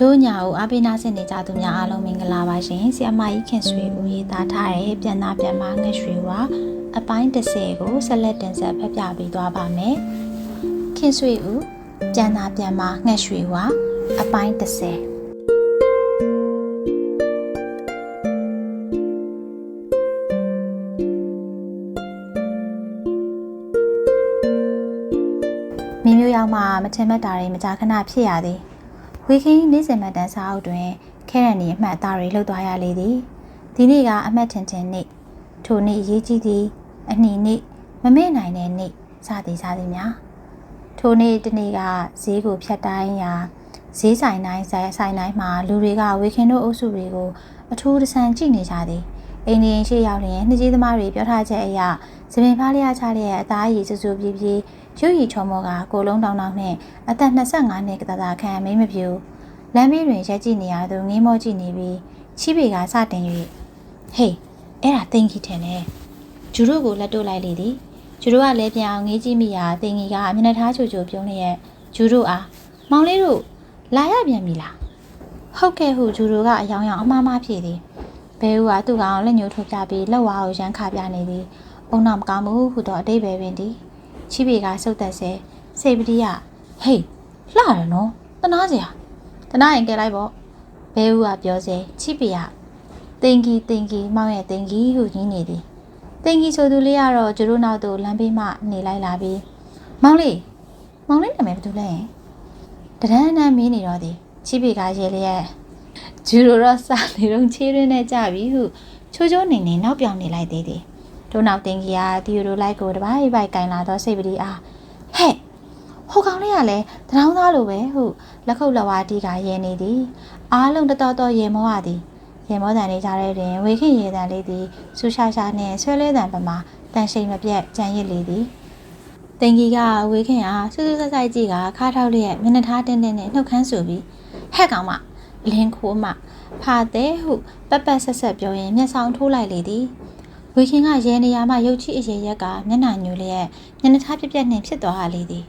တို့ညာကိုအပိနာဆင်နေကြသူများအားလုံးမင်္ဂလာပါရှင်ဆီအမကြီးခင်ဆွေဦးရေးသားထားတဲ့ပြန်သားပြန်မငှက်ရွှေဝါအပိုင်း30ကိုဆက်လက်တင်ဆက်ဖျက်ပြပေးသွားပါမယ်ခင်ဆွေဦးပြန်သားပြန်မငှက်ရွှေဝါအပိုင်း30မိမျိုးရောက်မှမထင်မှတ်တာတွေမကြာခဏဖြစ်ရသည် ဝီခင်းနေ့စဉ်မှတ်တမ်းစာအုပ်တွင်ခဲရန်နီအမှတ်အသားတွေလှုပ်သွားရလေသည်ဒီနေ့ကအမှတ်ထင်ထင်နေ့ထိုနေ့အရေးကြီးသည့်အနှီနေ့မမေ့နိုင်တဲ့နေ့စသည်စသည်များထိုနေ့တနေ့ကဈေးကိုဖြတ်တိုင်းရာဈေးဆိုင်တိုင်းဆိုင်ဆိုင်တိုင်းမှာလူတွေကဝီခင်းတို့အုပ်စုတွေကိုအထူးတဆန်ကြည့်နေကြသည်အိန္ဒိယရှိရောက်လျင်နှစ်ကြီးသမားတွေပြောထားချက်အရသပင်ဖားလျားချလျက်အသားရည်စူးစူးပြေးပြေး ရွရီချောမောကကိုလုံးတောင်းတောင်းနဲ့အသက်25နှစ်ကတသာခန့်မိမ့်မပြူလမ်းဘေးတွင်ရက်ကြည့်နေရသူငင်းမောကြည့်နေပြီးချီးပေကစတင်၍ဟေးအဲ့ဒါတင်ကြီးထင်တယ်ဂျူတို့ကိုလက်တို့လိုက်လေသည်ဂျူတို့ကလည်းပြန်အောင်ငေးကြည့်မိရာတင်ကြီးကမျက်နှာထားချိုချိုပြုံးလျက်ဂျူတို့အားမောင်လေးတို့လာရပြန်ပြီလားဟုတ်ကဲ့ဟုဂျူတို့ကအယောင်ယောင်အမှားမှားဖြေသည်ဘဲဦးကသူ့ကောင်လက်ညှိုးထိုးပြပြီးလက်ဝါးကိုရမ်းခပြနေသည်အုံနောက်မကောင်းဘူးဟုတော့အတိတ်ပဲပင်သည် ချီပေကစုတ်သက်စေစေပတိယဟေးလှတယ်နော်တနာစရာတနာရင်ကဲလိုက်ပေါ့ဘဲဦးကပြောစေချီပေကတင်ကြီးတင်ကြီးမောင်ရဲ့တင်ကြီးဟုကြီးနေသည်တင်ကြီးဆိုသူလေးကတော့ကျတို့နောက်သို့လမ်းဘေးမှနေလိုက်လာပြီးမောင်လေးမောင်လေးနာမည်ဘာတူလဲတရန်းတန်းမင်းနေတော့သည်ချီပေကရေလျက်ဂျူရိုတော့စာနေတော့ချေးရင်းနဲ့ကြပြီဟုချိုးချိုးနေနေနောက်ပြောင်နေလိုက်သေးသည် တို့နောက်တင်ကြီးကတီယိုလိုလိုက်ကိုတပိုက်ပိုက်ကင်လာတော့စိတ်ပတိအားဟဲ့ဟိုကောင်လေးကလည်းတရောင်းသားလိုပဲဟုလက်ခုပ်လက်ဝါးတီးကရဲနေသည်အားလုံးတတော်တော်ရေမောရသည်ရေမောတန်လေးကြားတဲ့တွင်ဝေခင်ရေတန်လေးသည်ဆူရှာရှာနှင့်ဆွဲလဲတန်ပမာတန်ရှိန်မပြတ်ကြံရစ်လေသည်တင်ကြီးကဝေခင်အားစူးစူးဆိုက်ဆိုက်ကြည့်ကခါထောက်လျက်မျက်နှာထားတင်းတင်းနဲ့နှုတ်ခမ်းဆူပြီးဟဲ့ကောင်မလင်းခိုးမဖာတဲ့ဟုပက်ပက်ဆက်ဆက်ပြောရင်မျက်စောင်ထိုးလိုက်လေသည် ဝေခင်ကရဲနေရာမှရုတ်ချီအရေရက်ကမျက်နှာညူလျက်မျက်နှာထားပြက်ပြက်နှင့်ဖြစ်သွားလေသည်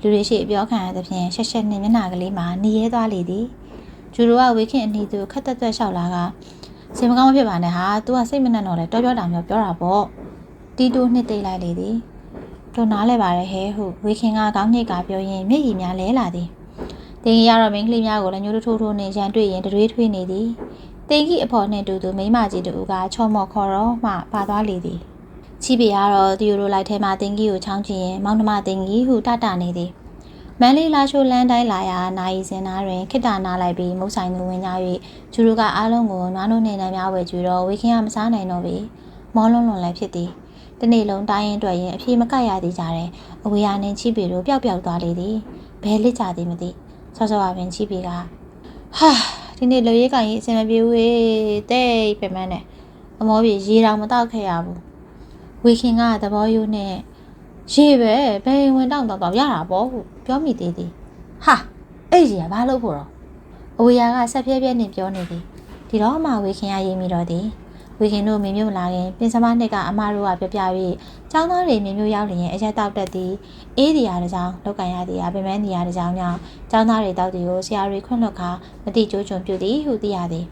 လူတွေရှိအပြောခံရသဖြင့်ရှက်ရှက်နှင့်မျက်နှာကလေးမှာနေရဲသွားလေသည်ဂျူရိုကဝေခင်အနီသူခက်တက်တက်လျှောက်လာကစင်မကောင်းမဖြစ်ပါနဲ့ဟာ तू ကစိတ်မနှံ့တော့လေတော်ပြောတာမျိုးပြောတာပေါ့တီတိုနှစ်သိမ့်လိုက်လေသည်တို့နားလဲပါရဲ့ဟဲဟုဝေခင်ကခေါင်းညိတ်ကပြောရင်မျက်ရည်များလဲလာသည်တင်ကြီးရတော့မင်းကလေးများကိုလည်းညိုးထိုးထိုးနဲ့ရန်တွေ့ရင်တွေးထွေးနေသည် တင်ကြီးအဖော်နှင့်တူတူမိန်းမကြီးတူကချော်မော်ခေါ်တော့မှပါသွားလေသည်ချီပေကတော့တီယိုရိုလိုက်ထဲမှာတင်ကြီးကိုချောင်းကြည့်ရင်မောင်နှမတင်ကြီးဟုတတနေသည်မန်လေးလာချိုလန်းတိုင်းလာရာနိုင်စင်သားတွင်ခိတ္တနာလိုက်ပြီးမုတ်ဆိုင်သူဝင်ကြ၍ဂျူရိုကအားလုံးကိုနွားနို့နေနှံများဝယ်ကြွတော့ဝေခင်ကမစားနိုင်တော့ပြီမောလွန်းလွန်လည်းဖြစ်သည်တနေ့လုံးတိုင်းရင်တွေ့ရင်အပြေမကတ်ရသေးကြတယ်အဝေးရနှင်းချီပေတို့ပျောက်ပျောက်သွားလေသည်ဘဲလစ်ကြသည်မသိဆော့ဆော့ပါပင်ချီပေကဟာ ဒီနေ့လူရေးကန်ကြီးအစင်မပြေဘူးဟေးတဲ့ပြမန်းနဲ့အမောပြေရေတောင်မတောက်ခဲ့ရဘူးဝေခင်ကသဘောယူနဲ့ရေပဲဘယ်ဝင်တောင့်တော့တော့ရတာပေါ့ဟုပြောမိသေးသည်ဟာအဲ့ကြီးကဘာလို့ဖို့တော့အဝေးရကဆက်ပြဲပြဲနဲ့ပြောနေသည်ဒီတော့မှဝေခင်ကရေးမိတော့သည် ဝေခင်တို့မင်းမျိုးလာခင်ပင်စမနှစ်ကအမတို့ကပြပြ၍ចောင်းသားတွေမင်းမျိုးရောက်လျင်အရက်တောက်တက်သည်အေးဒီယာတစ်ကြောင်လောက်ကန်ရသည်အပင်မန်းဒီယာတစ်ကြောင်ကြောင့်ចောင်းသားတွေတောက်သည်ကိုဆရာတွေခွင့်လွှတ်ခါမတိကျိုးချွန်ပြုသည်ဟုသိရသည်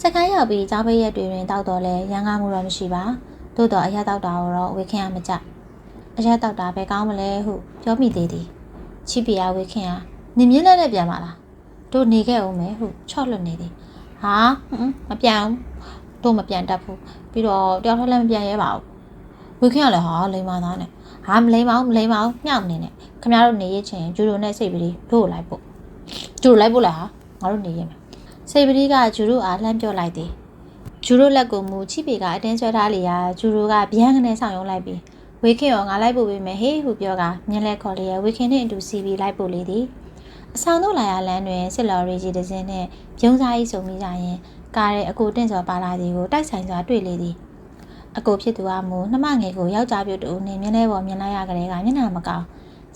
စကန်းရောက်ပြီးကျောင်းပိတ်ရက်တွေတွင်တောက်တော့လဲရန်ကားမှုတော့မရှိပါသို့တော့အရက်တောက်တာကိုတော့ဝေခင်ကမကြအရက်တောက်တာပဲကောင်းမလဲဟုပြောမိသေးသည်ချီပီယာဝေခင်ကနင်မြင့်လက်နဲ့ပြန်ပါလားတို့နေခဲ့အောင်မယ်ဟုချော့လွတ်နေသည်ဟာဟွန်းမပြန်ဘူး တို့မပြန်တတ်ဘူးပြီးတော့တယောက်ထက်လည်းမပြန်ရဲပါဘူးဝေခင်ကလည်းဟာလိမ္မာသားနဲ့ဟာမလိမ္မာဘူးမလိမ္မာဘူးမြောက်နေနဲ့ခင်ဗျားတို့နေရချင်းဂျူရိုနဲ့စိတ်ပတိတို့ကိုလိုက်ဖို့ဂျူရိုလိုက်ဖို့လားဟာငါတို့နေရမယ်စိတ်ပတိကဂျူရိုအားလှမ်းပြောလိုက်သည်ဂျူရိုလက်ကိုမူချိပေကအတင်းဆွဲထားလေရာဂျူရိုကဗျန်းကနေဆောင်ရုံလိုက်ပြီးဝေခင်ရောငါလိုက်ဖို့ပေးမယ်ဟေးဟုပြောကမြင်လဲခေါ်လျက်ဝေခင်နဲ့အတူစီပြီးလိုက်ဖို့လေသည်အဆောင်တို့လာရလမ်းတွင်စစ်လော်ရီကြီးတစ်စင်းနဲ့ပြုံးစားကြီးစုံမိကြရင် ကားတဲ့အကိုတင့်စော်ပါလာသည်ကိုတိုက်ဆိုင်စွာတွေ့လေသည်အကိုဖြစ်သူကမူနှမငယ်ကိုယောက်ျားပြုတ်တူနဲ့မျက်နှာပေါ်မြင်လိုက်ရကြတဲ့ကမျက်နှာမကောင်း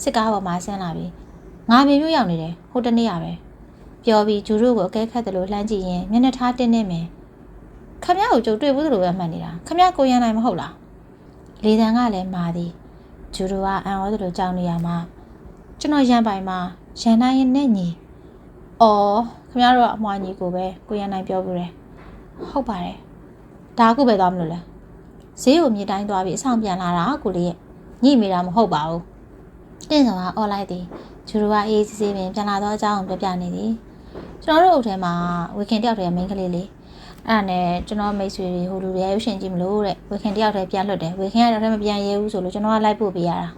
စစ်ကားပေါ်မှာဆင်းလာပြီးငါမေမျိုးရောက်နေတယ်ဟိုတနေ့ရပဲပြောပြီးဂျူတို့ကိုအကဲခတ်တယ်လို့လှမ်းကြည့်ရင်မျက်နှာထားတင်းနေမယ်ခမရကိုကြုံတွေ့ဘူးလို့ပဲမှတ်နေတာခမရကိုရန်နိုင်မဟုတ်လားလေတံကလည်းမာသည်ဂျူတို့ကအံ့ဩတယ်လို့ကြောက်နေရမှာကျွန်တော်ရန်ပိုင်မှာရန်နိုင်ရဲ့နဲ့ညီအော် ခခင်ဗျားတို့ကအမွှာညီကိုပဲကိုရန်နိုင်ပြောပြတယ်ဟုတ်ပါတယ်ဒါအခုပဲသွားမလို့လဲဈေးကိုမြေတိုင်းသွားပြီးအဆောင်ပြန်လာတာကိုလေးရဲ့ညိမိတာမဟုတ်ပါဘူးတင့်ဆောင်ကအော်လိုက်သည်ဂျူရိုကအေးစစ်စစ်ပင်ပြန်လာတော့အကြောင်းကိုပြောပြနေသည်ကျွန်တော်တို့အုပ်ထဲမှာဝေခင်တယောက်တည်းမိန်းကလေးလေးအဲ့ဒါနဲ့ကျွန်တော်မိတ်ဆွေတွေဟိုလူတွေရုပ်ရှင်ကြည့်မလို့တဲ့ဝေခင်တယောက်တည်းပြန်လွတ်တယ်ဝေခင်ကတော့မပြန်ရဲဘူးဆိုလို့ကျွန်တော်ကလိုက်ပို့ပေးရတာ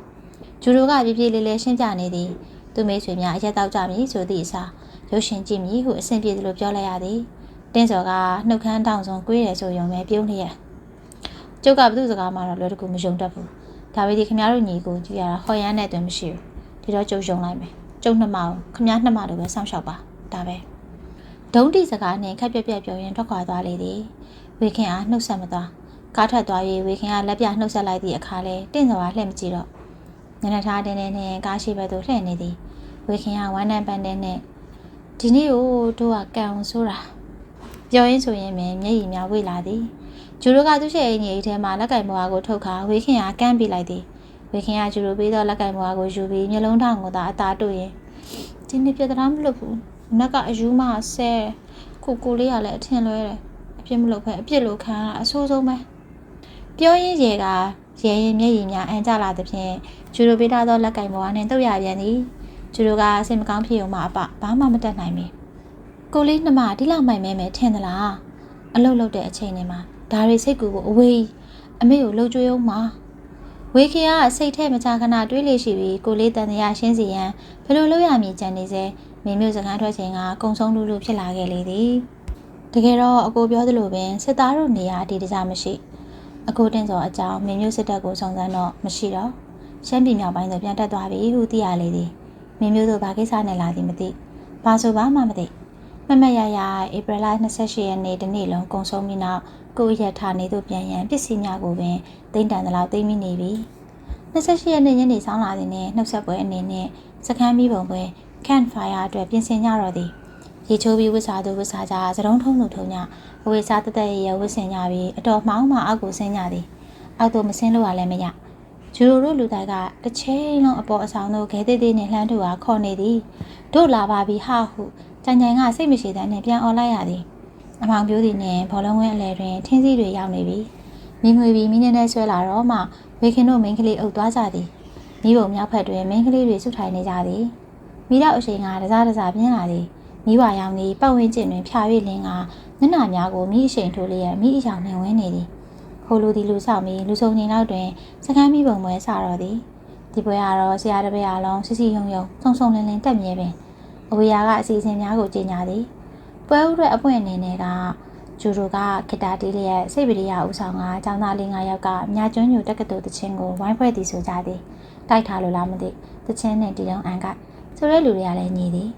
ဂျူရိုကပြေးပြေးလေးလေးရှင်းပြနေသည်သူမိတ်ဆွေများအရက်တောက်ကြမည်ဆိုသည့်အစား ရုပ်ရှင်ကြည့်မည်ဟုအဆင်ပြေသလိုပြောလိုက်ရသည်တင်းစော်ကနှုတ်ခမ်းတောင်ဆုံးကွေးတယ်ဆိုရုံပဲပြုံးလျက်ကျုပ်ကဘသူစကားမှတော့လွယ်တကူမယုံတတ်ဘူးဒါပေမဲ့ခင်ဗျားတို့ညီကိုကြည့်ရတာဟော်ရမ်းတဲ့အတွင်မရှိဘူးဒီတော့ကျုပ်ယုံလိုက်မယ်ကျုပ်နှမအောင်ခင်ဗျားနှမတို့ပဲစောင့်ရှောက်ပါဒါပဲဒုံးတီစကားနဲ့ခက်ပြက်ပြက်ပြောရင်ထွက်ခွာသွားလေသည်ဝေခင်အားနှုတ်ဆက်မသွားကားထွက်သွား၍ဝေခင်ကလက်ပြနှုတ်ဆက်လိုက်သည့်အခါလဲတင့်စော်ကလှည့်မကြည့်တော့ညနေထားတင်းတင်းနဲ့ကားရှိဘက်သို့လှည့်နေသည်ဝေခင်ကဝမ်းနံပန်းတဲ့နဲ့ ဒီနေ့ကိုတို့ကကံအောင်ဆိုတာပြောရင်းဆိုရင်ပဲမျက်ရည်များဝေလာသည်ဂျူရိုကသူ့ရဲ့အိမ်ကြီးထဲမှာလက်ကင်ဘွားကိုထုတ်ခါဝေခင်ကကမ်းပြလိုက်သည်ဝေခင်ကဂျူရိုပေးသောလက်ကင်ဘွားကိုယူပြီးမျက်လုံးထောင်ကိုသာအသာတို့ရင်ဒီနေ့ပြဿနာမလုပ်ဘူးနက်ကအယူမဆဲကိုကိုလေးကလည်းအထင်လွဲတယ်အပြစ်မလုပ်ဖက်အပြစ်လိုခံရအဆိုးဆုံးပဲပြောရင်းရေကရဲရင်မျက်ရည်များအန်ကြလာသဖြင့်ဂျူရိုပေးထားသောလက်ကင်ဘွားနှင့်တုတ်ရပြန်သည် ကျူတို့ကစိတ်မကောင်းဖြစ်ုံမှအပဘာမှမတတ်နိုင်မီကိုလေးနှမဒီလောက်မိုင်မဲမဲထင်သလားအလုတ်လုတ်တဲ့အချိန်တွေမှာဒါတွေစိတ်ကူကိုအဝေးအမေကိုလှုပ်ကြွေးအောင်မှာဝေခေကစိတ်ထဲမချခဏတွေးလေရှိပြီးကိုလေးတန်တရားရှင်းစီရန်ဘယ်လိုလုပ်ရမည်ကြံနေစေမင်းမျိုးစကားထွက်ချိန်ကကုံဆုံးလူလူဖြစ်လာခဲ့လေသည်တကယ်တော့အကိုပြောသလိုပင်စစ်သားတို့နေရာအတီးတကြမရှိအကိုတင်စောအကြောင်းမင်းမျိုးစစ်တပ်ကိုစုံစမ်းတော့မရှိတော့ရှမ်းပြည်မြောက်ပိုင်းသို့ပြန်တက်သွားပြီဟုသိရလေသည် မင်းမျိုးတို့ဘာကိစ္စနဲ့လာသည်မသိဘာဆိုဘာမှမသိမမရရဧပြီလ28ရက်နေ့တနေ့လုံးကုံဆုံးပြီးနောက်ကိုရထနေသို့ပြန်ရန်ပစ္စည်းများကိုပင်တိမ့်တန်သလောက်သိမ့်မိနေပြီ28ရက်နေ့ညနေဆောင်လာသည်နှင့်နှုတ်ဆက်ပွဲအနေနဲ့စခန်းမိဘုံပွဲ camp fire အတွက်ပြင်ဆင်ကြတော့သည်ရေချိုးပြီးဝစ်စားသူဝစ်စားကြသတုံးထုံးသူထုံညအဝေစားတသက်ရရဝစ်ဆင်ကြပြီးအတော်မှောင်းမှအောက်ကိုဆင်းကြသည်အောက်သို့မဆင်းလို့ရလည်းမရ ဂျူရိုတို့လူတိုက်ကတစ်ချိန်လုံးအပေါ်အဆောင်တို့ခဲသေးသေးနဲ့လှမ်းထူအားခေါ်နေသည်တို့လာပါပြီဟာဟုကြိုင်ကြိုင်ကစိတ်မရှိတဲ့နဲ့ပြန်អော်လိုက်ရသည်အမောင်ပြိုးသည်နဲ့ဘောလုံးဝင်းအလဲတွင်ထင်းစည်းတွေရောက်နေပြီမိငွေပြီးမိနည်းနဲ့ဆွဲလာတော့မှဝေခင်တို့မိန်းကလေးအုပ်သွားကြသည်မိဘုံမြောက်ဖက်တွင်မိန်းကလေးတွေစုထိုင်နေကြသည်မိတော့အချိန်ကတစားတစားပြင်းလာသည်မိဘရောင်သည်ပတ်ဝန်းကျင်တွင်ဖြာ၍လင်းကမျက်နှာများကိုမိအချိန်ထိုးလျက်မိအယောင်နှင်ဝင်းနေသည် ခိုလူသည်လူဆောင်ပြီးလူစုံနေနောက်တွင်စကမ်းမိဘုံပွဲစတော့သည်ဒီပွဲကတော့ဆရာတပည့်အလုံးစစ်စီယုံယုံဆုံဆုံလင်းလင်းတက်မြဲပင်အဝေရာကအစီအစဉ်များကိုကြီးညာသည်ပွဲဥရဲ့အပွင့်အနေနဲ့ကဂျူရိုကဂီတာတီးလျက်စိတ်ပရိယာဦးဆောင်ကចောင်းသားလေး၅ယောက်ကမြကျွန်းညိုတက္ကသိုလ်တချင်းကိုဝိုင်းဖွဲ့သည်ဆိုကြသည်တိုက်ထားလို့လားမသိတချင်းနဲ့တီတုံးအန်ကဆိုတဲ့လူတွေကလည်းညီသည်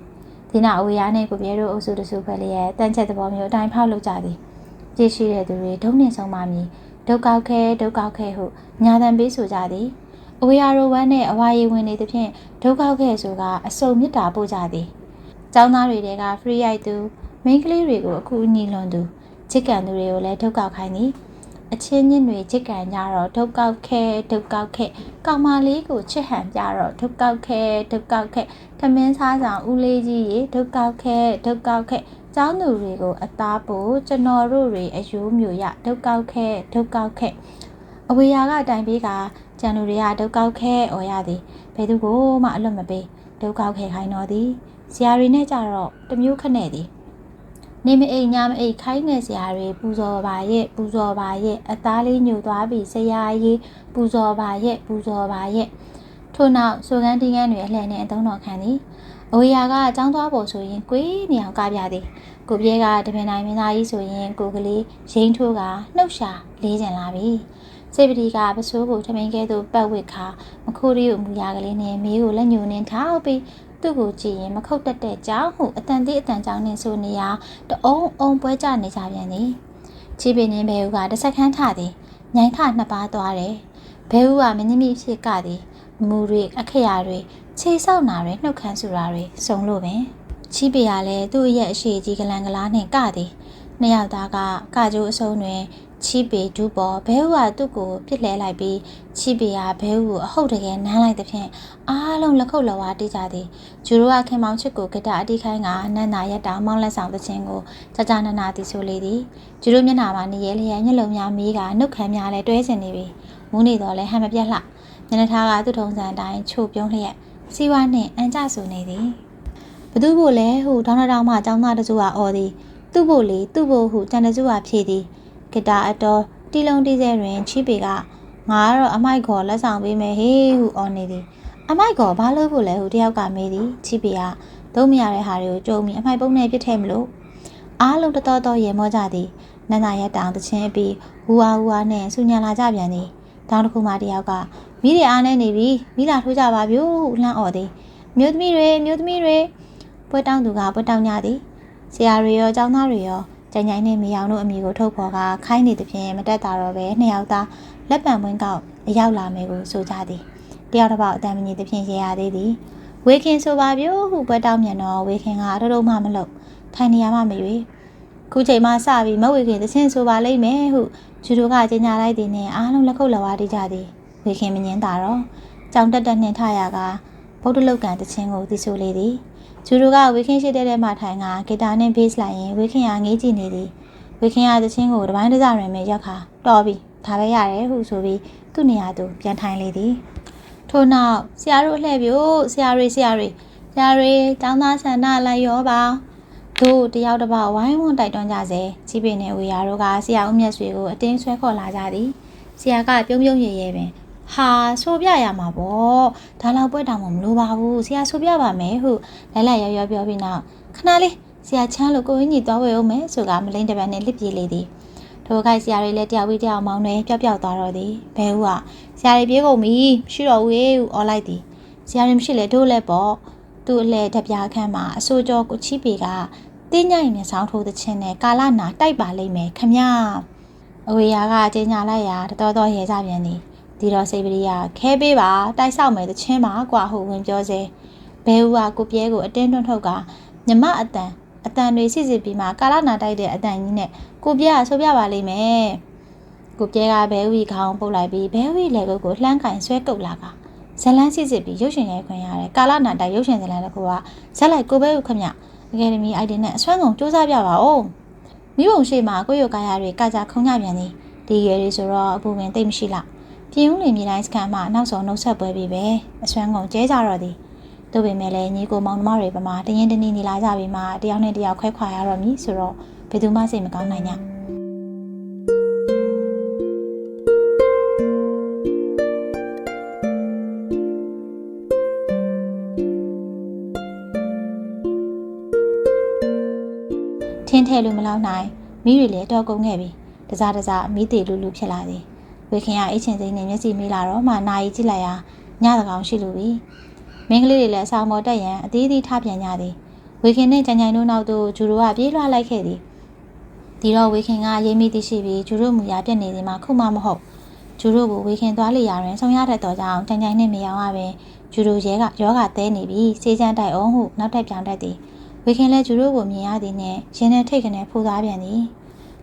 ဒီနောက်အဝေရာနဲ့ကိုပြဲတို့အုပ်စုတစုဖွဲ့လျက်တန်ချက်သဘောမျိုးအတိုင်းဖောက်လုပ်ကြသည်ကြည့်ရှိတဲ့သူတွေဒုံနဲ့ဆုံးမမည် ဒုက္ခောက်ခဲဒုက္ခောက်ခဲဟုညာတန်ပေးဆိုကြသည်အဝေရာရိုဝမ်းနဲ့အဝါရီဝင်နေသဖြင့်ဒုက္ခောက်ခဲဆိုကအစုံမြစ်တာပို့ကြသည်ကျောင်းသားတွေက free ရိုက်သူမိန်းကလေးတွေကိုအခုညီလွန်သူချစ်ကန်သူတွေကိုလည်းဒုက္ခောက်ခိုင်းသည်အချင်းချင်းတွေချစ်ကန်ကြတော့ဒုက္ခောက်ခဲဒုက္ခောက်ခဲကောင်မလေးကိုချစ်ဟန်ကြတော့ဒုက္ခောက်ခဲဒုက္ခောက်ခဲထမင်းစားဆောင်ဦးလေးကြီးရေဒုက္ခောက်ခဲဒုက္ခောက်ခဲ ကျောင်းသူတွေကို အသားပို့ကျွန်တော်တို့တွေအယိုးမျိုးရဒုက္ခောက်ခဲဒုက္ခောက်ခဲအဝေရာကတိုင်ပေးကကျန်သူတွေကဒုက္ခောက်ခဲអော်ရသည်ဘယ်သူကိုမှအလွတ်မပေးဒုက္ခောက်ခဲခိုင်းတော်သည်ဇရာတွေနဲ့ကြတော့တမျိုးခနဲ့သည်နေမအိမ်ညမအိမ်ခိုင်းနေစရာတွေပူဇော်ပါရဲ့ပူဇော်ပါရဲ့အသားလေးညိုသွားပြီဆရာကြီးပူဇော်ပါရဲ့ပူဇော်ပါရဲ့ထို့နောက်ဆိုကန်းတင်းကန်းတွေအလှည့်နဲ့အသုံးတော်ခံသည် အဝေရာကအကြောင်းသွားဖို့ဆိုရင်ကိုယ်နေအောင်ကပြသည်ကိုပြဲကတပင်တိုင်းမင်းသားကြီးဆိုရင်ကိုကလေးရိမ့်ထိုးကနှုတ်ရှာလေးကျင်လာပြီစေပတီကပစိုးကိုထမင်းကဲသို့ပတ်ဝစ်ခါမခိုးရီကိုမူရကလေးနဲ့မေးကိုလက်ညှိုးနှင်းထောက်ပြီးသူ့ကိုကြည့်ရင်မခုတ်တက်တဲ့ကြောင်းဟုအတန်သေးအတန်ကြောင်းနဲ့ဆိုနေရတအုံအုံပွဲကြနေကြပြန်သည်ချီပင်နှင်းဘဲဦးကတစ်ဆက်ခန်းထသည်ညိုင်ခနှစ်ပါးသွားတယ်ဘဲဦးကမင်းသမီးဖြစ်ကသည်မူတွေအခရာတွေ ခြေဆောက်နာတွေနှုတ်ခမ်းဆူတာတွေစုံလို့ပင်ချီးပေရလဲသူ့ရဲ့အရှိကြီးကလန်ကလားနှင့်ကသည်နှစ်ယောက်သားကကကြိုးအစုံတွင်ချီပေဒူပေါ်ဘဲဟုကသူ့ကိုပြစ်လဲလိုက်ပြီးချီပေကဘဲဟုကိုအဟုတ်တကယ်နမ်းလိုက်တဲ့ဖြင့်အားလုံးလက်ခုပ်လက်ဝါးတိကြသည်ဂျူရိုကခင်မောင်ချစ်ကိုဂတအတိခိုင်းကနန္နာရက်တောင်မောင်းလက်ဆောင်သခြင်းကိုကြကြနနာတီဆိုလေသည်ဂျူရိုမျက်နှာမှာနေရဲလျက်ညှက်လုံးများမီးကနှုတ်ခမ်းများလဲတွဲစင်နေပြီမူးနေတော့လဲဟန်မပြတ်လှမျက်နှာထားကသူ့ထုံစံအတိုင်းချို့ပြုံးလျက် စီဝါနှင့်အန်ကြဆူနေသည်ဘသူ့ဖို့လဲဟုဒေါင်းတောင်မှចောင်းသားတစုကအော်သည်သူ့ဖို့လေသူ့ဖို့ဟုတန်တစုကဖြေသည်ဂတအတော်တီလုံးတီးစဲတွင်ချီပေကငါကတော့အမိုက်ခေါ်လက်ဆောင်ပေးမယ်ဟေးဟုအော်နေသည်အမိုက်ကောဘာလို့ဖို့လဲဟိုတယောက်ကမေးသည်ချီပီကသုံးမရတဲ့ဟာတွေကိုကြုံပြီးအမိုက်ပုံးနဲ့ပြစ်ထဲမလို့အားလုံးတတော်တော်ရေမောကြသည်နန္ဒရက်တောင်တချင်းအပြီးဟူဟာဟူဟာနဲ့ဆူညံလာကြပြန်သည်တောင်တစ်ခုမှတယောက်က မိတွေအားနဲ့နေပြီမိလာထိုးကြပါဗျို့ဟုလှမ်းអော်သည်မြို့သမီးတွေမြို့သမီးတွေပွဲတောင်းသူကပွဲတောင်းကြသည်ဆရာတွေရောကျောင်းသားတွေရောကြိုင်ကြိုင်နဲ့မြေအောင်တို့အမိကိုထုတ်ဖော်ကခိုင်းနေသည်ဖြင့်မတက်တာတော့ပဲနှစ်ယောက်သားလက်ပံပွင့်ကောက်အရောက်လာမယ်ကိုဆိုကြသည်တယောက်တစ်ပေါက်အတန်မကြီးသဖြင့်ရေရသေးသည်ဝေခင်ဆိုပါဗျို့ဟုပွဲတောင်းမြန်တော့ဝေခင်ကအတော်တော်မှမလုပ်ထိုင်နေရမှမရွေခုချိန်မှစပြီးမဝေခင်သချင်းဆိုပါလိမ့်မယ်ဟုဂျူဒိုကကြေညာလိုက်သည်နှင့်အားလုံးလက်ခုပ်လက်ဝါးတီးကြသည် ဝေခင်မငင်းတာတော့ကြောင်တက်တက်နှင်ထရကဗုဒ္ဓလုတ်ကန်သချင်းကိုသိဆိုလေသည်ဂျူဒိုကဝေခင်ရှိတဲ့တဲ့မှထိုင်ကဂီတာနဲ့ဘေ့စ်လိုက်ရင်ဝေခင်ကငေးကြည့်နေသည်ဝေခင်ကသချင်းကိုတပိုင်းတစတွင်ပဲရောက်ခါတော်ပြီဒါပဲရတယ်ဟုဆိုပြီးသူ့နေရာသို့ပြန်ထိုင်လေသည်ထို့နောက်ဆရာတို့လှည့်ပြို့ဆရာတွေဆရာတွေဆရာတွေတောင်းသားဆန္ဒလိုက်ရောပါတို့တယောက်တစ်ပေါက်ဝိုင်းဝန်းတိုက်တွန်းကြစေကြီးပင်နဲ့ဝေယာတို့ကဆရာဦးမြတ်ဆွေကိုအတင်းဆွဲခေါ်လာကြသည်ဆရာကပြုံးပြုံးရရဲပင် ဟာဆိုပြရမှာပေါ့ဒါလောက်ပွဲတောင်မမလိုပါဘူးဆရာဆိုပြပါမယ်ဟုလဲလဲရောရောပြောပြီးနောက်ခဏလေးဆရာချမ်းလို့ကိုင်းကြီးသွားဝဲအောင်မယ်ဆိုကမလိမ့်တပံနဲ့လစ်ပြေးလေသည်ထိုခိုက်ဆရာတွေလည်းတယောက်ပြီးတယောက်မောင်းနေပျောက်ပျောက်သွားတော့သည်ဘဲဦးကဆရာတွေပြေးကုန်ပြီမရှိတော့ဘူးဟေးဟုအော်လိုက်သည်ဆရာတွေမရှိလေတို့လည်းပေါ့သူ့အလဲတပြားခန့်မှာအစိုးကျော်ကိုချီပေကတင်းညိုင်မျက်စောင်းထိုးတဲ့ချင်းနဲ့ကာလနာတိုက်ပါလိမ့်မယ်ခမအဝေယာကကျင်းညာလိုက်ရာတော်တော်ရဲကြပြန်သည် ဒီတော့စိတ်ပရိယခဲပေးပါတိုက်ဆောက်မယ်တဲ့ချင်းပါကွာဟုဝင်ပြောစေဘဲဦးကကိုပြဲကိုအတင်းတွန်းထုတ်ကမြမအတန်အတန်တွေစစ်စစ်ပြီးမှကာလနာတိုက်တဲ့အတန်ကြီးနဲ့ကိုပြဲကဆိုပြပါလိမ့်မယ်ကိုပြဲကဘဲဝီခေါင်းပုတ်လိုက်ပြီးဘဲဝီလေကုတ်ကိုလှမ်းကင်ဆွဲကုတ်လာကဇလန်းစစ်စစ်ပြီးရုပ်ရှင်ရိုက်ခွင့်ရတယ်ကာလနာတိုက်ရုပ်ရှင်ဇလန်းတစ်ခုကဇက်လိုက်ကိုဘဲဝီခမအကယ်ဒမီအိုက်ဒီနဲ့အစွမ်းကုန်စူးစမ်းပြပါဦးမိဘုံရှိမှာကိုရုပ်ကားရတွေကကြခုံညပြန်သည်ဒီရွယ်တွေဆိုတော့အပူဝင်တိတ်မရှိလား ပြင်းဦးလင်မြေတိုင်းစကန်မှာနောက်ဆုံးနှုတ်ဆက်ပွဲပြီးပဲအစွမ်းကုန်ကျဲကြတော့သည်တို့ပေမဲ့လည်းညီကိုမောင်နှမတွေပမာတရင်တနည်းနေလာကြပြီးမှတယောက်နဲ့တယောက်ခွဲခွာရတော့မည်ဆိုတော့ဘယ်သူမှစိတ်မကောင်းနိုင်ကြထင်းထဲလို့မလောက်နိုင်မိတွေလည်းတော့ကုန်ခဲ့ပြီတစားတစားမိသေးလူလူဖြစ်လာသည် ဝေခင်ကအိတ်ချင်စိမ့်နဲ့မျက်စိမေးလာတော့မှနာရီကြည့်လိုက်ရာညတကောင်ရှိလူပြီမင်းကလေးတွေလည်းအဆောင်ပေါ်တက်ရန်အသေးသေးထပြန်ကြသည်ဝေခင်နဲ့ကြံကြိုင်တို့နောက်သို့ဂျူရိုကပြေးလွှားလိုက်ခဲ့သည်ဒီတော့ဝေခင်ကရိပ်မိသိရှိပြီးဂျူရိုမူရပြက်နေသည်မှာခုမှမဟုတ်ဂျူရိုကိုဝေခင်သွားလေရာတွင်ဆောင်ရတတ်သောကြောင့်ကြံကြိုင်နှင့်မရောရပင်ဂျူရိုရဲကယောဂသဲနေပြီးစေးချမ်းတိုက်အောင်ဟုနောက်ထပ်ပြောင်းတတ်သည်ဝေခင်လည်းဂျူရိုကိုမြင်ရသည်နှင့်ရင်းနဲ့ထိတ်ကနေဖိုးသားပြန်သည်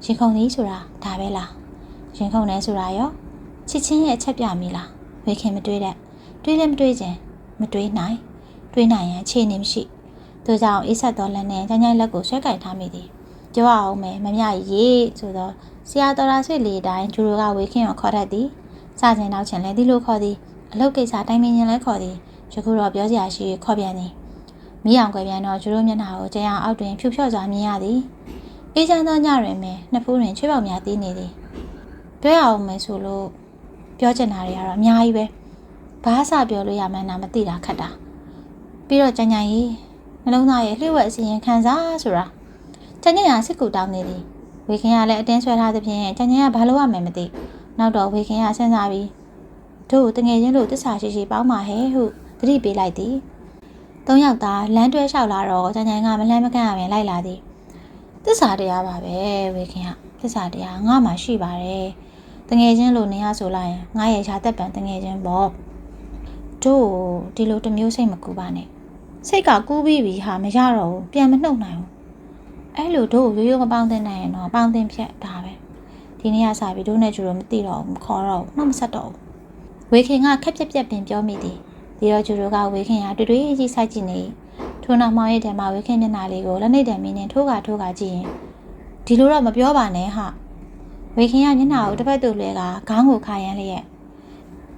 ရင်ခုန်သည်ဆိုတာဒါပဲလား ရင်ခုန်နေဆိုတာရောချစ်ချင်းရဲ့အချက်ပြမိလားဝေခင်မတွေးတဲ့တွေးလည်းမတွေးခြင်းမတွေးနိုင်တွေးနိုင်ရန်အခြေအနေမရှိသူကြောင့်အေးဆက်တော်လက်နဲ့ကြိုင်ကြိုင်လက်ကိုဆွဲကင်ထားမိသည်ပြောရအောင်မယ်မမရေဆိုတော့ဆရာတော်ရာဆွေလေးတိုင်းဂျူရိုကဝေခင်ကိုခေါ်တတ်သည်စခြင်းနောက်ခြင်းလည်းဒီလိုခေါ်သည်အလုတ်ကိစ္စတိုင်းမင်းရင်လည်းခေါ်သည်ယခုတော့ပြောစရာရှိခေါ်ပြန်သည်မိအောင်ကွယ်ပြန်တော့ဂျူရိုမျက်နှာကိုကြံအောင်အောက်တွင်ဖြူဖြော့စွာမြင်ရသည်အေးချမ်းသောညတွင်ပဲနှစ်ဖူးတွင်ချွေးပေါက်များတီးနေသည် တွေ့အောင်မယ်ဆိုလို့ပြောချင်တာတွေကတော့အများကြီးပဲဘာစပြောလို့ရမှန်းတော့မသိတာခက်တာပြီးတော့ကြံကြံကြီးနှလုံးသားရဲ့လှည့်ဝက်အစီရင်ခံစားဆိုတာကြံကြံကစစ်ကူတောင်းနေသည်ဝေခင်ကလည်းအတင်းဆွဲထားသဖြင့်ကြံကြံကဘာလို့ရမယ်မသိနောက်တော့ဝေခင်ကစဉ်းစားပြီးတို့တငယ်ချင်းတို့တစ္ဆာရှိရှိပေါင်းပါဟဲ့ဟုသတိပေးလိုက်သည်သုံးယောက်သားလမ်းတွဲလျှောက်လာတော့ကြံကြံကမလန်းမကန့်အပြင်လိုက်လာသည်တစ္ဆာတရားပါပဲဝေခင်ကတစ္ဆာတရားငါမှရှိပါတယ်တ ငယ်ချင်းလို့နေရဆိုလိုက်ရင်ငါရဲ့ရှားသက်ပံတငယ်ချင်းပေါ့တို့ဒီလိုတမျိုးစိတ်မကူပါနဲ့စိတ်ကကူးပြီးပြီဟာမရတော့ဘူးပြန်မနှုတ်နိုင်ဘူးအဲ့လိုတို့ရိုးရိုးမပေါင်းတင်နိုင်ရင်တော့ပေါင်းတင်ဖြတ်ဒါပဲဒီဒီနေ့ကစပြီးတို့နဲ့ကျူတို့မသိတော့ဘူးမခေါ်တော့ဘူးနှောက်မဆက်တော့ဘူးဝေခင်ကခက်ပြက်ပြက်ပင်ပြောမိသည်ဒီတော့ကျူတို့ကဝေခင်ကတွေ့တွေ့ကြီးစိုက်ကြည့်နေထိုးနောက်မောင်ရဲ့တဲမှာဝေခင်မျက်နှာလေးကိုလက်နဲ့တံမင်းနဲ့ထိုးကထိုးကကြည့်ရင်ဒီလိုတော့မပြောပါနဲ့ဟာ ဝေခင်ကမျက်နှာကိုတစ်ဖက်သို့လဲကခေါင်းကိုခါရမ်းလျက်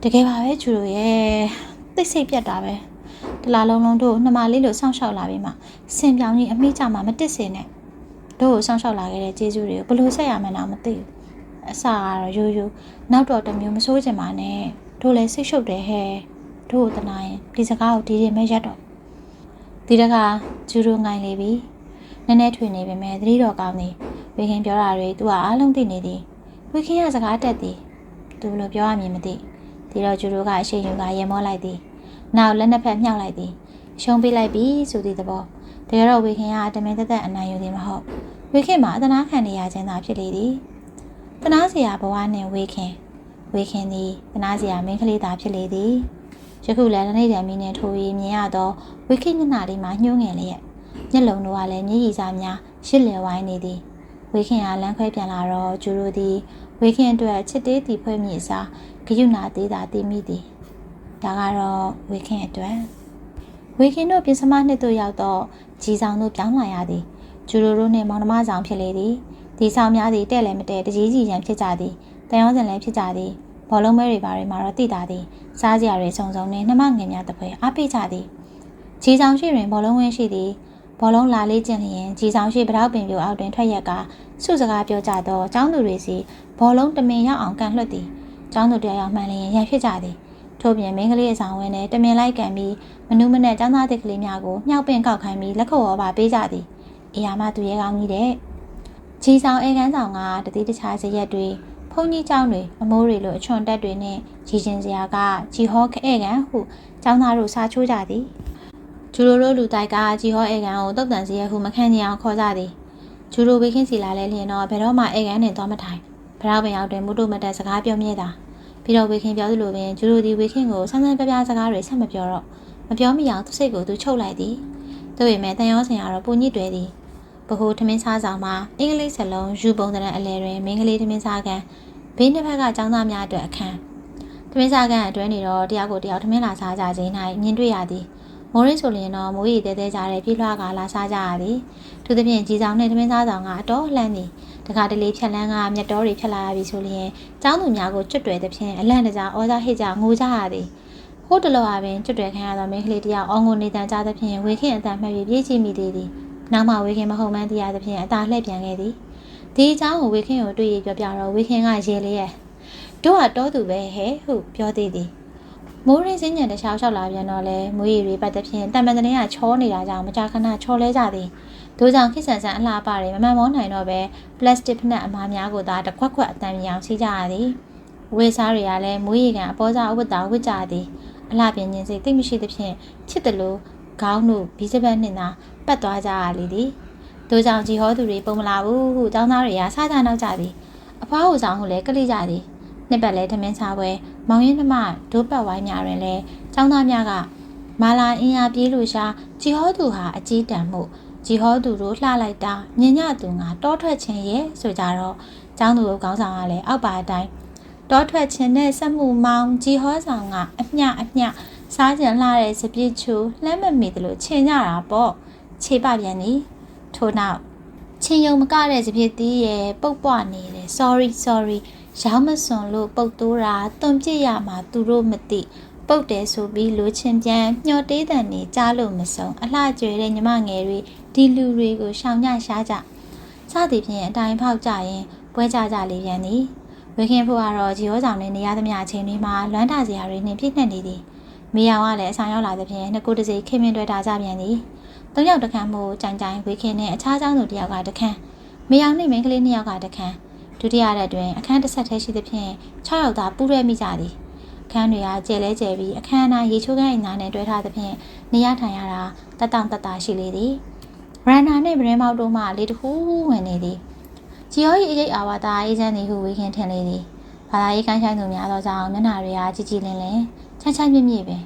တကယ်ပါပဲကျူတို့ရဲ့သိစိတ်ပြတ်တာပဲတလားလုံးလုံးတို့နှမလေးလိုစောင့်ရှောက်လာပြီးမှစင်ပြောင်ကြီးအမိကြမှာမတစ်စင်နဲ့တို့ကိုစောင့်ရှောက်လာခဲ့တဲ့ကျေးဇူးတွေကိုဘယ်လိုဆက်ရမှန်းတော့မသိဘူးအစကတော့ရိုးရိုးနောက်တော့တစ်မျိုးမစိုးချင်ပါနဲ့တို့လည်းစိတ်ရှုပ်တယ်ဟဲ့တို့ကိုတနာရင်ဒီစကားကိုဒီဒီမဲ့ရက်တော့ဒီတကဂျူရိုငိုင်းလေပြီနည်းနည်းထွေနေပေမဲ့သတိတော်ကောင်းသည် ဝေခင်ပြောတာတွေသူကအားလုံးသိနေသည်ဝေခင်ကစကားတက်သည်သူဘယ်လိုပြောရမည်မသိဒီတော့ဂျူရိုကအရှိန်ယူကရေမောလိုက်သည်နောက်လက်နှစ်ဖက်မြှောက်လိုက်သည်ရှုံးပေးလိုက်ပြီဆိုသည့်သဘောတကယ်တော့ဝေခင်ကတမင်သက်သက်အနိုင်ယူသည်မဟုတ်ဝေခင်မှာအသနာခံနေရခြင်းသာဖြစ်လေသည်တနာစရာဘဝနှင့်ဝေခင်ဝေခင်သည်တနာစရာမင်းကလေးသာဖြစ်လေသည်ယခုလည်းလက်နေတံမီနှင့်ထိုးပြီးမြင်ရသောဝေခင်မျက်နှာလေးမှာညှိုးငယ်လျက်မျက်လုံးတို့ကလည်းမျက်ရည်စားများရှစ်လျဝိုင်းနေသည် ဝေခင်ကလမ်းခွဲပြန်လာတော့ကျူရိုသည်ဝေခင်အတွက်ချစ်သေးသည်ဖွဲ့မိအစားဂယုဏသေးတာသိမိသည်ဒါကတော့ဝေခင်အတွက်ဝေခင်တို့ပြင်စမနှစ်သို့ရောက်တော့ဂျီဆောင်တို့ပြောင်းလာရသည်ကျူရိုတို့နှင့်မောင်နှမဆောင်ဖြစ်လေသည်ဒီဆောင်များသည်တဲ့လည်းမတဲ့တကြီးကြီးရန်ဖြစ်ကြသည်တန်ရောစင်လည်းဖြစ်ကြသည်ဘောလုံးမဲတွေဘာတွေမှာတော့တိတာသည်စားကြရတွေစုံစုံနှင့်နှမငယ်များတစ်ဖွဲအားပေးကြသည်ဂျီဆောင်ရှိတွင်ဘောလုံးဝင်းရှိသည် ဘောလုံးလာလေးကျင်လျင်ဂျီဆောင်ရှိပတောက်ပင်ပြိုအောက်တွင်ထွက်ရက်ကစုစကားပြောကြသောចောင်းသူတွေစီဘောလုံးတမင်ရောက်အောင်ကန်လွှတ်သည်ចောင်းသူတယောက်ယောက်မှန်လျင်ရန်ဖြစ်ကြသည်ထို့ပြင်မင်းကလေးအဆောင်ဝင်းနဲ့တမင်လိုက်ကန်ပြီးမနုမနဲ့ចောင်းသားတစ်ကလေးများကိုမြောက်ပင်ကောက်ခိုင်းပြီးလက်ခုပ်ဝါပါပေးကြသည်အေယာမသူရဲကောင်းကြီးတဲ့ဂျီဆောင်အေကန်းဆောင်ကတတိတခြားစရက်တွေဖုန်ကြီးเจ้าတွေအမိုးတွေလိုအချွန်တက်တွေနဲ့ကြီးချင်းစရာကဂျီဟောခဲကန်ဟုចောင်းသားတို့စားချိုးကြသည် ဂျူရိုတို့လူတိုက်ကဂျီဟောအေကန်ကိုတုတ်တန်စီရဟုမခန့်ချင်အောင်ခေါ်ကြသည်ဂျူရိုဘေးခင်းစီလာလဲလျင်တော့ဘယ်တော့မှအေကန်နဲ့သွားမထိုင်ဘရောက်ပင်ရောက်တွင်မုတို့မတက်စကားပြောမြဲတာပြီးတော့ဝေခင်ပြောသလိုပင်ဂျူရိုဒီဝေခင်ကိုဆန်းဆန်းပြပြစကားတွေဆက်မပြောတော့မပြောမိအောင်သူစိတ်ကိုသူချုပ်လိုက်သည်တို့ပေမဲ့တန်ရောစင်ကတော့ပူညစ်တွေသည်ဘဟုထမင်းစားဆောင်မှာအင်္ဂလိပ်စလုံးယူပုံတဲ့အလဲတွင်မင်းကလေးထမင်းစားကန်ဘေးနှစ်ဖက်ကចောင်းသားများအတွက်အခန်းထမင်းစားကန်အတွဲနေတော့တယောက်ကိုတယောက်ထမင်းလာစားကြခြင်း၌မြင်တွေ့ရသည် မိုးရင်းဆိုရင်တော့မိုးရီတဲတဲကြတဲ့ပြေးလွှားကလာစားကြရသည်သူသဖြင့်ကြီးဆောင်နဲ့ထမင်းစားဆောင်ကအတော်လှမ်းသည်တခါတလေဖြက်လန်းကမြတ်တော်တွေဖြက်လာရပြီဆိုလျင်ចောင်းသူများကိုကျွတ်တွယ်သဖြင့်အလန့်တကြားအော်ကြဟစ်ကြငိုကြရသည်ဟိုတလောအပင်ကျွတ်တွယ်ခံရသောမိန်းကလေးတယောက်အော်ငိုနေတန်ကြသဖြင့်ဝေခင်အတန်မှတ်ပြီးပြေးကြည့်မိသေးသည်နောက်မှဝေခင်မဟုတ်မှန်းသိရသဖြင့်အသာလှည့်ပြန်ခဲ့သည်ဒီအကြောင်းကိုဝေခင်ကိုတွေ့ရပြောပြတော့ဝေခင်ကရေလေးရဲ့တို့ကတောသူပဲဟဲ့ဟုပြောသေးသည် မိုးရင်းစင်းညံတခြားလျှောက်လာပြန်တော့လဲမွေးရီတွေပတ်သဖြင့်တံမန်တည်းကချောနေတာကြောင့်မကြာခဏချော်လဲကြသည်တို့ကြောင့်ခိဆန်ဆန်အလားပါတွေမမှန်မောနိုင်တော့ပဲပလတ်စတစ်ဖက်နှက်အမားများကိုသာတစ်ခွက်ခွက်အတန်မြောင်စီးကြရသည်ဝေစားတွေကလည်းမွေးရီကန်အပေါ်စားဥပဒါဝစ်ကြသည်အလှပြင်းခြင်းစိတ်သိမရှိသဖြင့်ချစ်တယ်လို့ခေါင်းတို့ဘီစပတ်နှင့်သာပတ်သွားကြရလေသည်တို့ကြောင့်ကြည်ဟောသူတွေပုံမလာဘူးဟုចောင်းသားတွေကစားကြနောက်ကြသည်အဖွားဟိုဆောင်ဟုလည်းကလိကြသည် နှစ်ပတ်လဲထမင်းစားပွဲမောင်ရင်နှမဒိုးပတ်ဝိုင်းများတွင်လည်းចောင်းသားများကမာလာအင်အားပြေးလို့ရှာကြည်ဟောသူဟာအကြီးတန်းမှုကြည်ဟောသူတို့လှလိုက်တာညညသူငါတောထွက်ခြင်းရဲ့ဆိုကြတော့ចောင်းသူတို့ခေါင်းဆောင်ကလည်းအောက်ပါအတိုင်းတောထွက်ခြင်းနဲ့စက်မှုမောင်ကြည်ဟောဆောင်ကအမျှအမျှစားကြံလှတဲ့စပြစ်ချူလှမ်းမမီတယ်လို့ချင်ကြတာပေါ့ခြေပပြန်နီထို့နောက်ချင်းယုံမကတဲ့စပြစ်တီးရဲ့ပုတ်ပွားနေတယ် sorry sorry ရောင်းမစွန်လို့ပုတ်တိုးတာတွန်ပြစ်ရမှာသူတို့မသိပုတ်တယ်ဆိုပြီးလိုချင်ပြန်ညှော်တေးတန်နေကြားလို့မဆုံးအလှကျွေတဲ့ညီမငယ်တွေဒီလူတွေကိုရှောင်ညရှားကြစသည်ဖြင့်အတိုင်းဖောက်ကြရင်ပွဲကြကြလေးပြန်သည်ဝေခင်ဖို့ကတော့ဂျီရောဆောင်နဲ့နေရသမျှအချိန်တွေမှာလွမ်းတာစရာတွေနှင့်ပြည့်နှက်နေသည်မိအောင်ကလည်းအဆောင်ရောက်လာသဖြင့်နှစ်ကိုယ်တစ်စိခင်မင်တွေ့တာကြပြန်သည်သုံးယောက်တခန်းမို့ကြိုင်ကြိုင်ဝေခင်နဲ့အခြားကျောင်းသူတယောက်ကတခန်းမိအောင်နဲ့မိန်းကလေးနှစ်ယောက်ကတခန်း ဒုတိယရက်တွင်အခန်းတစ်ဆက်တည်းရှိသဖြင့်6ယောက်သာပူးရဲမိကြသည်အခန်းတွေကကျဲလဲကျဲပြီးအခန်းအနားရေချိုးခန်းအိမ်သားနဲ့တွဲထားသဖြင့်နေရထိုင်ရတာတတောင်တတာရှိလေသည်ရန်နာနှင့်ဗရင်မောက်တို့မှလေတခုဝင်နေသည်ဂျီယော၏အရေးအာဝါဒအေဂျင့်သည်ဟုဝေခင်ထင်လေသည်ဘာသာရေးကိုင်းဆိုင်သူများသောကြောင့်မျက်နှာတွေကကြည်ကြည်လင်းလင်းချမ်းချမ်းမြင့်မြင့်ပင်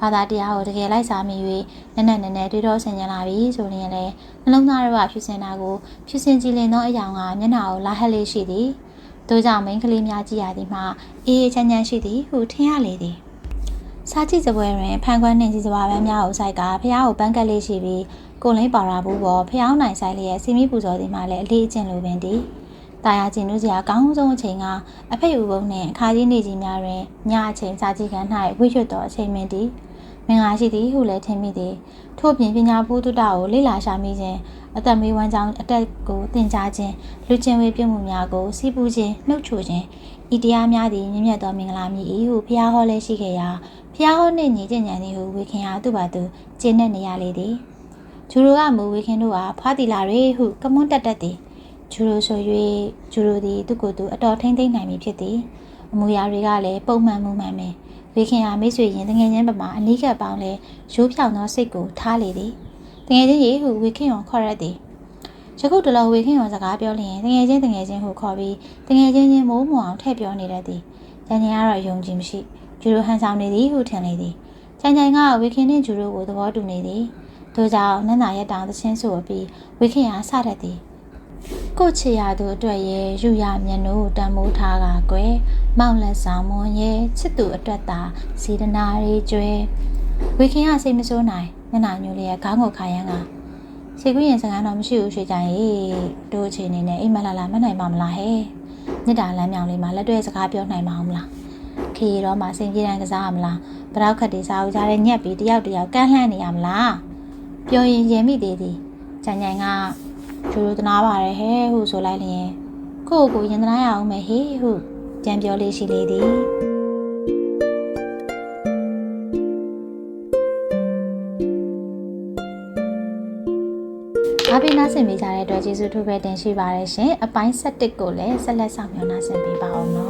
ဘာသာတရားကိုတကယ်လိုက်စားမိ၍နက်နက်နဲနဲတွေးတော့ဆင်ញလာပြီဆိုရင်လည်းနှလုံးသားတွေကဖြူစင်တာကိုဖြူစင်ကြည်လင်သောအယောင်ကမျက်နှာကိုလာဟက်လေးရှိသည်တို့ကြောင့်မိန်းကလေးများကြည်ရသည်မှာအေးအေးချမ်းချမ်းရှိသည်ဟုထင်ရလေသည်စားကြည့်စပွဲတွင်ဖန်ခွန်းနှင့်စီစပွားပန်းများကိုစိုက်ကဖះကိုပန်းကက်လေးရှိပြီးကိုလိမ့်ပါရာဘူးပေါ်ဖះနိုင်ဆိုင်လျက်စီမီပူဇော်သည်မှလည်းအလေးအကျင့်လိုပင်သည်တာယာကျင်တို့စရာအကောင်းဆုံးအချိန်ကအဖေဥပုံနှင့်အခါကြီးနေကြီးများတွင်ညအချိန်စားကြည့်ခန်း၌ဝိရွတ်သောအချိန်မင်းသည် မင်္ဂလာရှိသည်ဟုလည်းထင်မိသည်ထို့ပြင်ပညာဘုဒ္ဓတာကိုလေ့လာရှာမိခြင်းအသက်မွေးဝမ်းကြောင်းအတက်ကိုသင်ကြားခြင်းလူချင်းဝေပြုမှုများကိုစီးပူးခြင်းနှုတ်ချိုခြင်းဤတရားများသည်မြင့်မြတ်သောမင်္ဂလာမြည်၏ဟုဘုရားဟောလဲရှိခဲ့ရာဘုရားဟောနှင့်ညီကျင့်ကြံသည်ဟုဝေခင်ဟာသူ့ဘာသူကျင့်နေရလေသည်ဂျူရိုကမူဝေခင်တို့ဟာဖွားတီလာတွေဟုကမွန်းတက်တက်သည်ဂျူရိုဆို၍ဂျူရိုသည်သူ့ကိုယ်သူအတော်ထိမ့်သိမ့်နိုင်ပြီဖြစ်သည်အမူအရာတွေကလည်းပုံမှန်မှုမှန်ပဲ ဝေခင်ဟာမိတ်ဆွေရင်တငယ်ချင်းပမာအနီးကပ်ပေါင်းလဲရိုးဖြောင်သောစိတ်ကိုထားလေသည်တငယ်ချင်းရေဟုဝေခင်ကိုခေါ်ရသည်ယခုတလောဝေခင်ရောစကားပြောလျင်တငယ်ချင်းတငယ်ချင်းဟုခေါ်ပြီးတငယ်ချင်းချင်းမိုးမွအောင်ထည့်ပြောနေတတ်သည်။ကျန်ကျန်ကတော့ယုံကြည်မရှိဂျူရိုဟန်ဆောင်နေသည်ဟုထင်လေသည်။ကျန်ကျန်ကဝေခင်နှင့်ဂျူရိုကိုသဘောတူနေသည်။ထို့ကြောင့်နန္နာရက်တောင်သချင်းဆိုပြီးဝေခင်အားစတတ်သည်။ ကို့ချေရသူအတွက်ရဲ့ယူရမျက်နှိုးတန်မိုးထားကကွယ်မောင်လက်ဆောင်မွန်ရဲ့ချစ်သူအတွက်သာစေတနာရေးကျွဲဝေခင်ကစိတ်မဆိုးနိုင်မျက်နှာညိုလေးကခေါင်းကိုခါရမ်းကခြေကူးရင်စကားတော့မရှိဘူးရွှေကြရင်တို့အချိန်နေနဲ့အိမ်မလာလာမနိုင်ပါမလားဟဲ့မြစ်တာလမ်းမြောင်လေးမှာလက်တွေ့စကားပြောနိုင်မှာမလားခရီးတော့မှစင်ပြေတန်းကစားရမလားပရောက်ခတ်တွေစားဦးကြတဲ့ညက်ပြီးတယောက်တယောက်ကန့်လှမ်းနေရမလားပြောရင်ရင်မိသေးသည်ကြံကြံ ကကျိုးတနာပါတယ်ဟဲ့ဟုဆိုလိုက်လျင်ကိုယ့်ကိုရင်တနာရအောင်မယ်ဟေ့ဟုကြံပြောလေးရှိလေသည်အားပေးနားဆင်ပေးကြတဲ့အတွက်ကျေးဇူးထူးပဲတင်ရှိပါတယ်ရှင်အပိုင်း7ကိုလည်းဆက်လက်ဆောင်မျှော်နာဆင်ပေးပါအောင်နော်